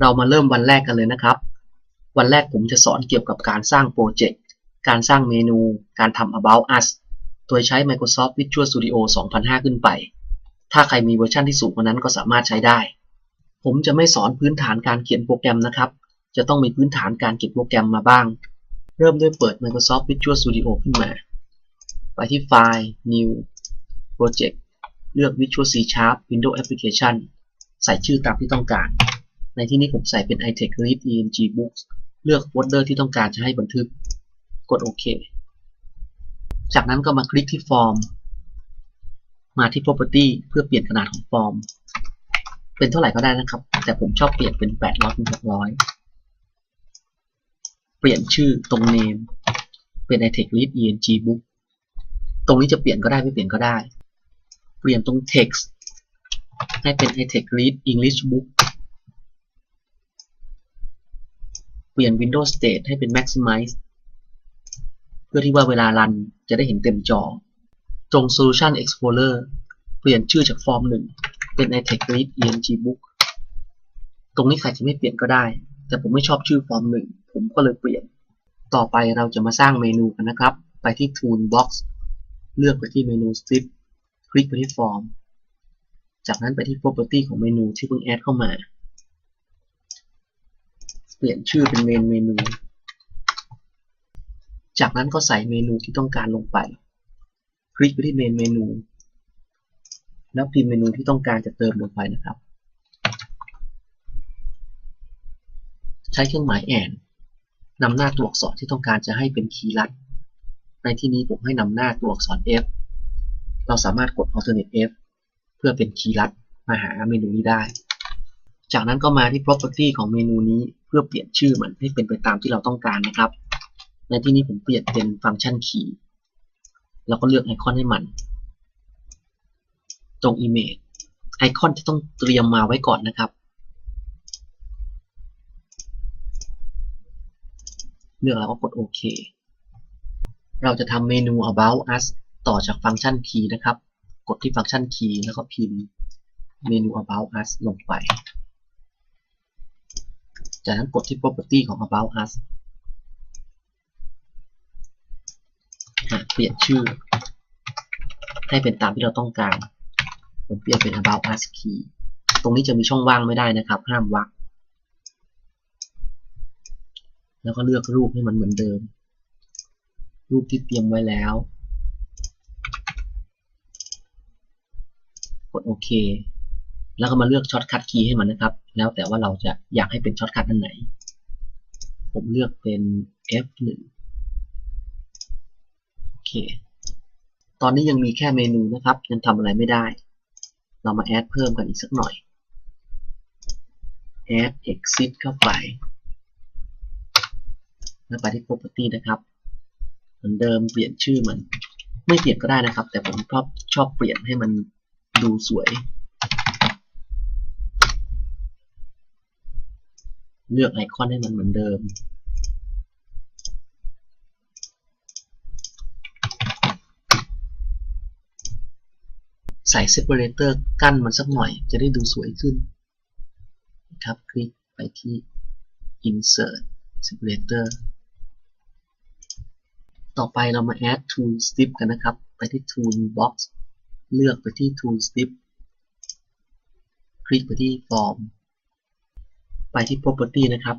เรามาเริ่มวันแรกกันเลยนะครับ วันแรกผมจะสอนเกี่ยวกับการสร้างโปรเจกต์ การสร้างเมนู การทำ about us โดยใช้ Microsoft Visual Studio 2005 ขึ้นไป ถ้าใครมีเวอร์ชันที่สูงกว่านั้นก็สามารถใช้ได้ ผมจะไม่สอนพื้นฐานการเขียนโปรแกรมนะครับ จะต้องมีพื้นฐานการเขียนโปรแกรมมาบ้าง เริ่มด้วยเปิด Microsoft Visual Studio ขึ้นมา ไปที่ไฟล์ New Project เลือก Visual C Sharp Windows Application ใส่ชื่อตามที่ต้องการ ในที่นี้ผมใส่เป็น iTech Read ENG Books เลือกโฟลเดอร์ที่ต้องการจะให้บันทึก กดโอเค จากนั้นก็มาคลิกที่ฟอร์ม มาที่ Property เพื่อเปลี่ยนขนาดของฟอร์ม เป็นเท่าไหร่ก็ได้นะครับ แต่ผมชอบเปลี่ยนเป็น 800เป็น600 เปลี่ยนชื่อตรง name เป็น iTech Read ENG Book ตรงนี้จะเปลี่ยนก็ได้ไม่เปลี่ยนก็ได้ เปลี่ยนตรง text ให้เป็น iTech Read English Book เปลี่ยน Windows State ให้เป็น Maximize เพื่อที่ว่าเวลารันจะได้เห็นเต็มจอ ตรง Solution Explorer เปลี่ยนชื่อจากฟอร์มหนึ่งเป็น iTech Read ENG Book ตรงนี้ใครจะไม่เปลี่ยนก็ได้ แต่ผมไม่ชอบชื่อฟอร์มหนึ่งผมก็เลยเปลี่ยน ต่อไปเราจะมาสร้างเมนูกันนะครับ ไปที่ Toolbox เลือกไปที่เมนู Strip คลิกไปที่ Form จากนั้นไปที่ Property ของเมนูที่เพิ่งแอดเข้ามา ปลี่ยนชื่อเป็นเมนเมนู จากนั้นก็ใส่เมนูที่ต้องการลงไป คลิกไปที่เมนเมนู แล้วพิมพ์เมนูที่ต้องการจะเติมลงไปนะครับ ใช้เครื่องหมายแอนนำหน้าตัวอักษรที่ต้องการจะให้เป็นคีย์ลัด ในที่นี้ผมให้นำหน้าตัวอักษร F เราสามารถกด alternate F เพื่อเป็นคีย์ลัดมาหาเมนูนี้ได้ จากนั้นก็มาที่ property ของเมนูนี้เพื่อเปลี่ยนชื่อมันให้เป็นไปตามที่เราต้องการนะครับ ในที่นี้ผมเปลี่ยนเป็นฟังก์ชัน key แล้วก็เลือกไอคอนให้มัน ตรง image ไอคอนที่ต้องเตรียมมาไว้ก่อนนะครับ เลือกแล้วก็กดโอเค เราจะทำเมนู about us ต่อจากฟังก์ชัน key นะครับ กดที่ฟังก์ชัน key แล้วก็พิมพ์เมนู about us ลงไป จากนั้นกดที่ property ของ about us เปลี่ยนชื่อ ให้เป็นตามที่เราต้องการ ผมเปลี่ยนเป็น about us key ตรงนี้จะมีช่องว่างไม่ได้นะครับ ห้ามวรรคแล้วก็เลือกรูปให้มันเหมือนเดิม รูปที่เตรียมไว้แล้ว กดโอเค แล้วก็มาเลือกช็อตคัทคีย์ให้มันนะครับ แล้วแต่ว่าเราจะอยากให้เป็นช็อตคัทอันไหน ผมเลือกเป็น F1 โอเค ตอนนี้ยังมีแค่เมนูนะครับ ยังทำอะไรไม่ได้ เรามาแอดเพิ่มกันอีกสักหน่อย add exit เข้าไป แล้วไปที่ property นะครับ เหมือนเดิมเปลี่ยนชื่อมัน ไม่เปลี่ยนก็ได้นะครับ แต่ผมชอบชอบเปลี่ยนให้มันดูสวย เลือกไอคอนให้มันเหมือนเดิม ใส่ separator กั้นมันสักหน่อยจะได้ดูสวยขึ้นนะครับคลิกไปที่ insert separator ต่อไปเรามา add tool strip กันนะครับ ไปที่ tool box เลือกไปที่ tool strip คลิกไปที่ form ไปที่ property นะครับ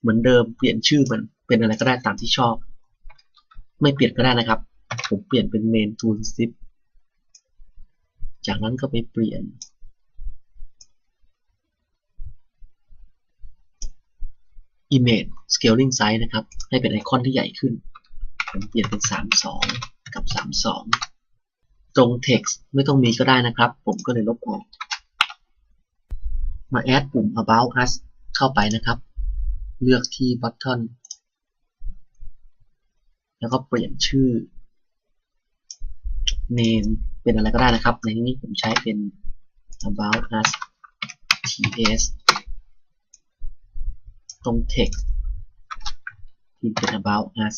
เหมือนเดิมเปลี่ยนชื่อมันเป็นอะไรก็ได้ตามที่ชอบ ไม่เปลี่ยนก็ได้นะครับ ผมเปลี่ยนเป็น main tool strip จากนั้นก็ไปเปลี่ยน image scaling size นะครับ ให้เป็นไอคอนที่ใหญ่ขึ้น ผมเปลี่ยนเป็น 32 กับ 32 ตรง text ไม่ต้องมีก็ได้นะครับ ผมก็เลยลบออก มา add ปุ่ม about us เข้าไปนะครับ เลือกที่ button แล้วก็เปลี่ยนชื่อ name เป็นอะไรก็ได้นะครับ ในที่นี้ผมใช้เป็น about us ts ตรง text ที่เป็น about us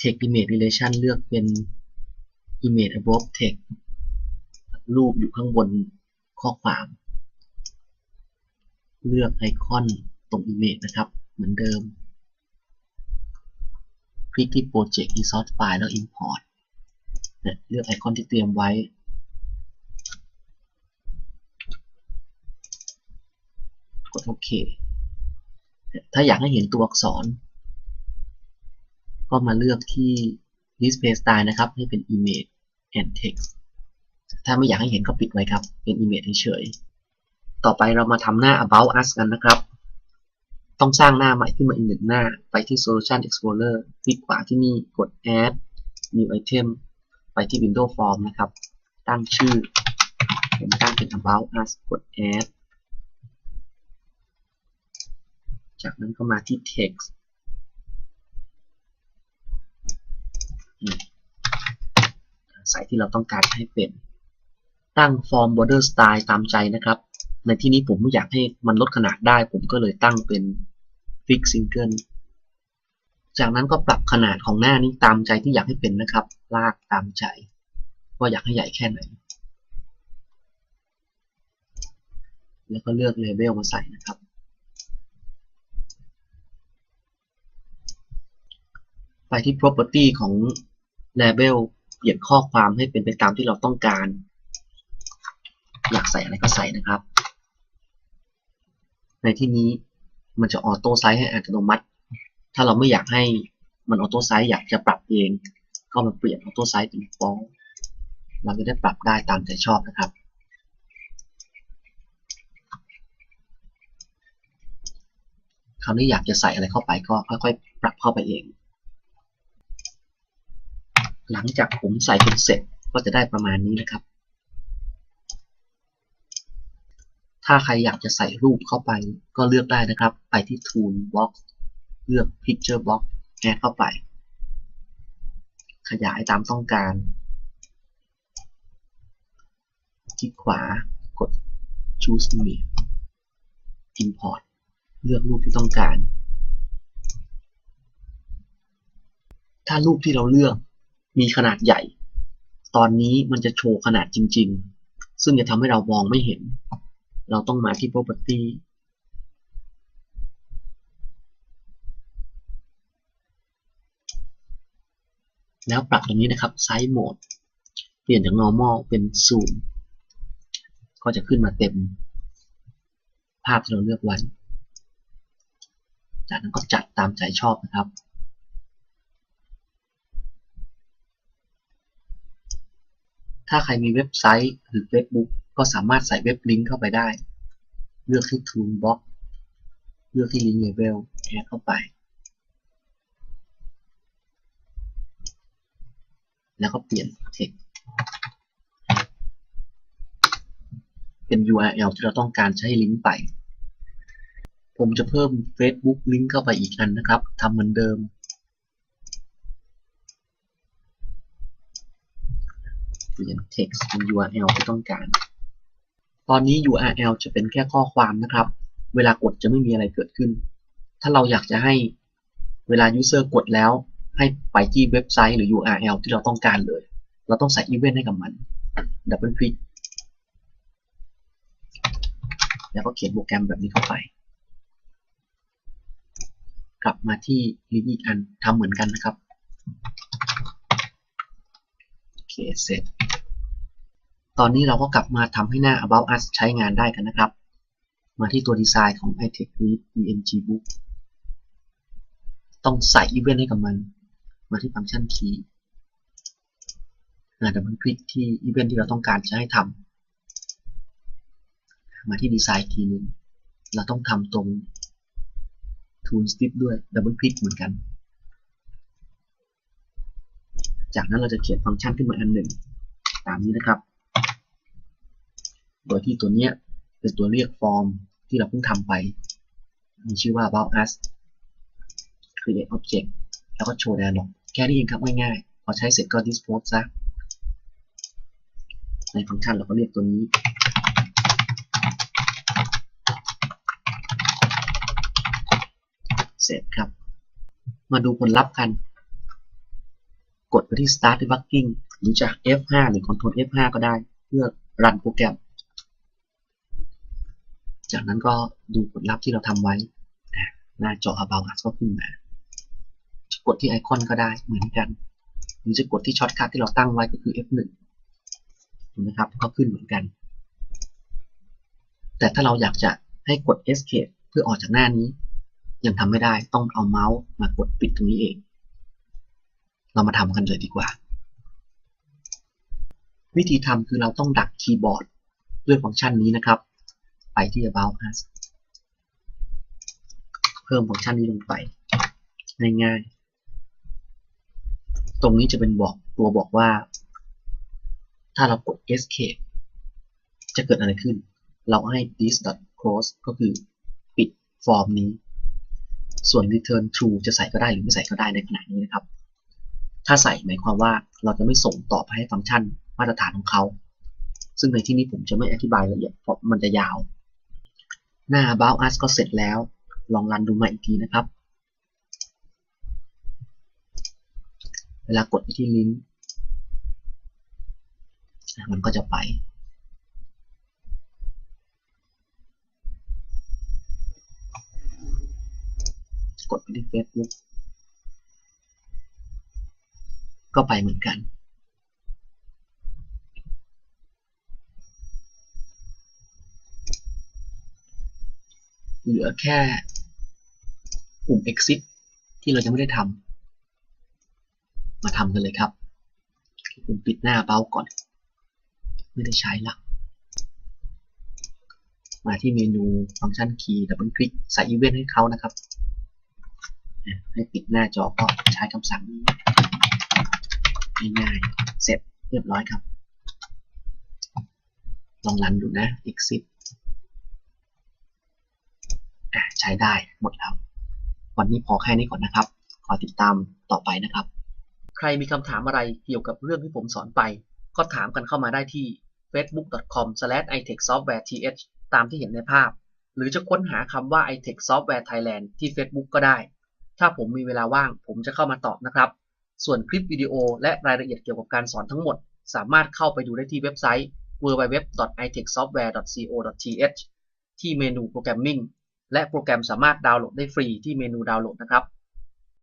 text image relation เลือกเป็น image above text รูปอยู่ข้างบนข้อความ เลือกไอคอนตรง Image นะครับ เหมือนเดิม คลิกที่ Project Resource File แล้ว Import เนี่ยเลือกไอคอนที่เตรียมไว้ กดโอเค ถ้าอยากให้เห็นตัวอักษร ก็มาเลือกที่ Display Style นะครับ ให้เป็น Image and Text ถ้าไม่อยากให้เห็นก็ปิดไว้ครับ เป็น Image เฉยๆ ต่อไปเรามาทำหน้า About Us กันนะครับ ต้องสร้างหน้าใหม่ขึ้นมาอีกหนึ่งหน้า ไปที่ Solution Explorer คลิกขวาที่นี่กด Add New Item ไปที่ window Form นะครับ ตั้งชื่อ ผมตั้งเป็น About Us กด Add จากนั้นก็มาที่ Text ใส่ที่เราต้องการให้เป็น ตั้ง Form Border Style ตามใจนะครับ ในที่นี้ผมไม่อยากให้มันลดขนาดได้ ผมก็เลยตั้งเป็น Fix Single จากนั้นก็ปรับขนาดของหน้านี้ตามใจที่อยากให้เป็นนะครับ ลากตามใจว่าอยากให้ใหญ่แค่ไหน แล้วก็เลือก Label มาใส่นะครับ ไปที่ property ของ label เปลี่ยนข้อความให้เป็นไปตามที่เราต้องการ อยากใส่อะไรก็ใส่นะครับ ในที่นี้มันจะออโต้ไซส์ให้อัตโนมัติ ถ้าเราไม่อยากให้มันออโต้ไซส์อยากจะปรับเอง ก็มาเปลี่ยนออโต้ไซส์เป็นฟอลเราจะได้ปรับได้ตามใจชอบนะครับ คราวนี้อยากจะใส่อะไรเข้าไปก็ค่อยๆปรับเข้าไปเอง หลังจากผมใส่จนเสร็จก็จะได้ประมาณนี้นะครับ ถ้าใครอยากจะใส่รูปเข้าไปก็เลือกได้นะครับ ไปที่ Toolbox เลือก Picture Box แอดเข้าไป ขยายตามต้องการ คลิกขวากด Choose Image Import เลือกรูปที่ต้องการ ถ้ารูปที่เราเลือกมีขนาดใหญ่ ตอนนี้มันจะโชว์ขนาดจริง ๆ ซึ่งจะทำให้เรามองไม่เห็น เราต้องมาที่ property แล้วปรับตรงนี้นะครับ size mode เปลี่ยนจาก normal เป็น zoom ก็จะขึ้นมาเต็ม ภาพที่เราเลือกไว้จากนั้นก็จัดตามใจชอบนะครับ ถ้าใครมีเว็บไซต์หรือ Facebook ก็สามารถใส่เว็บลิงก์เข้าไปได้ เลือกที่ Toolbox เลือกที่ Link Label แอดเข้าไป แล้วก็เปลี่ยน text เป็น URL ที่เราต้องการใช้ลิงก์ไป ผมจะเพิ่ม Facebook ลิงก์เข้าไปอีกอันนะครับทำเหมือนเดิม เปลี่ยน text เป็น URL ที่ต้องการ ตอนนี้ URL จะเป็นแค่ข้อความนะครับ เวลากดจะไม่มีอะไรเกิดขึ้น ถ้าเราอยากจะให้เวลา user กดแล้ว ให้ไปที่เว็บไซต์หรือ URL ที่เราต้องการเลย เราต้องใส่ event ให้กับมันดับเบิลคลิกแล้วก็เขียนโปรแกรมแบบนี้เข้าไป กลับมาที่ลิงก์อีกอันทำเหมือนกันนะครับ โอเค เสร็จ ตอนนี้เราก็กลับมาทำให้หน้า About Us ใช้งานได้กันนะครับ มาที่ตัวดีไซน์ของ iTech Read ENG Book ต้องใส่ Event ให้กับมัน มาที่ฟังก์ชัน Key ดับเบิลคลิกที่ Event ที่เราต้องการจะให้ทำมาที่ดีไซน์ทีนึงเราต้องทำตรง Tool Strip ด้วยดับเบิลคลิกเหมือนกัน จากนั้นเราจะเขียนฟังก์ชันขึ้นมาอันหนึ่ง ตามนี้นะครับ โดยที่ตัวนี้เป็นตัวเรียกฟอร์มที่เราเพิ่งทำไป มีชื่อว่า about us create object แล้วก็โชว์ dialog แค่นี้เองครับง่ายๆ พอใช้เสร็จก็ dispose ซะ ในฟังก์ชันเราก็เรียกตัวนี้เสร็จครับ มาดูผลลัพธ์กัน กดไปที่ start debugging หรือจาก F5 หรือ Ctrl F5 ก็ได้ เพื่อรันโปรแกรม จากนั้นก็ดูผลลัพธ์ที่เราทำไว้ หน้าจอ About Us ก็ขึ้นมาจะกดที่ไอคอนก็ได้เหมือนกันหรือจะกดที่ช็อตคัทที่เราตั้งไว้ก็คือ F1 นะครับก็ขึ้นเหมือนกัน แต่ถ้าเราอยากจะให้กด Escape เพื่อออกจากหน้านี้ ยังทำไม่ได้ต้องเอาเมาส์มากดปิดตรงนี้เอง เรามาทำกันเลยดีกว่า วิธีทำคือเราต้องดักคีย์บอร์ดด้วยฟังก์ชันนี้นะครับ ไปที่ About Us เพิ่มฟังก์ชันนี้ลงไป ง่ายๆ ตรงนี้จะเป็นบอกตัวบอกว่า ถ้าเรากด Escape จะเกิดอะไรขึ้น เราให้ this close ก็คือปิดฟอร์มนี้ ส่วน return true จะใส่ก็ได้หรือไม่ใส่ก็ได้ในขณะนี้นะครับ ถ้าใส่หมายความว่าเราจะไม่ส่งต่อไปให้ฟังก์ชันมาตรฐานของเขา ซึ่งในที่นี้ผมจะไม่อธิบายละเอียดเพราะมันจะยาว หน้า about us ก็เสร็จแล้ว ลองรันดูใหม่อีกทีนะครับ เวลากดไปที่ลิงก์มันก็จะไป กดไปที่ Facebook ก็ไปเหมือนกัน เหลือแค่ปุ่ม exit ที่เรายังไม่ได้ทำมาทำกันเลยครับปุ่มปิดหน้าเบ้าก่อน ไม่ได้ใช้ละมาที่เมนูฟังก์ชันคีย์ดับเบิลคลิกใส่อีเวนต์ให้เขานะครับ ให้ปิดหน้าจอก็ใช้คำสั่งง่ายๆเสร็จเรียบร้อยครับ ลองรันดูนะ exit ใช้ได้หมดแล้ว วันนี้พอแค่นี้ก่อนนะครับ ขอติดตามต่อไปนะครับ ใครมีคำถามอะไรเกี่ยวกับเรื่องที่ผมสอนไป ก็ถามกันเข้ามาได้ที่ facebook.com/itechsoftwareth ตามที่เห็นในภาพ หรือจะค้นหาคำว่า itech software thailand ที่ Facebook ก็ได้ ถ้าผมมีเวลาว่าง ผมจะเข้ามาตอบนะครับ ส่วนคลิปวิดีโอและรายละเอียดเกี่ยวกับการสอนทั้งหมด สามารถเข้าไปดูได้ที่เว็บไซต์ www.itechsoftware.co.th ที่เมนูโปรแกรมมิ่ง และโปรแกรมสามารถดาวน์โหลดได้ฟรีที่เมนูดาวน์โหลดนะครับ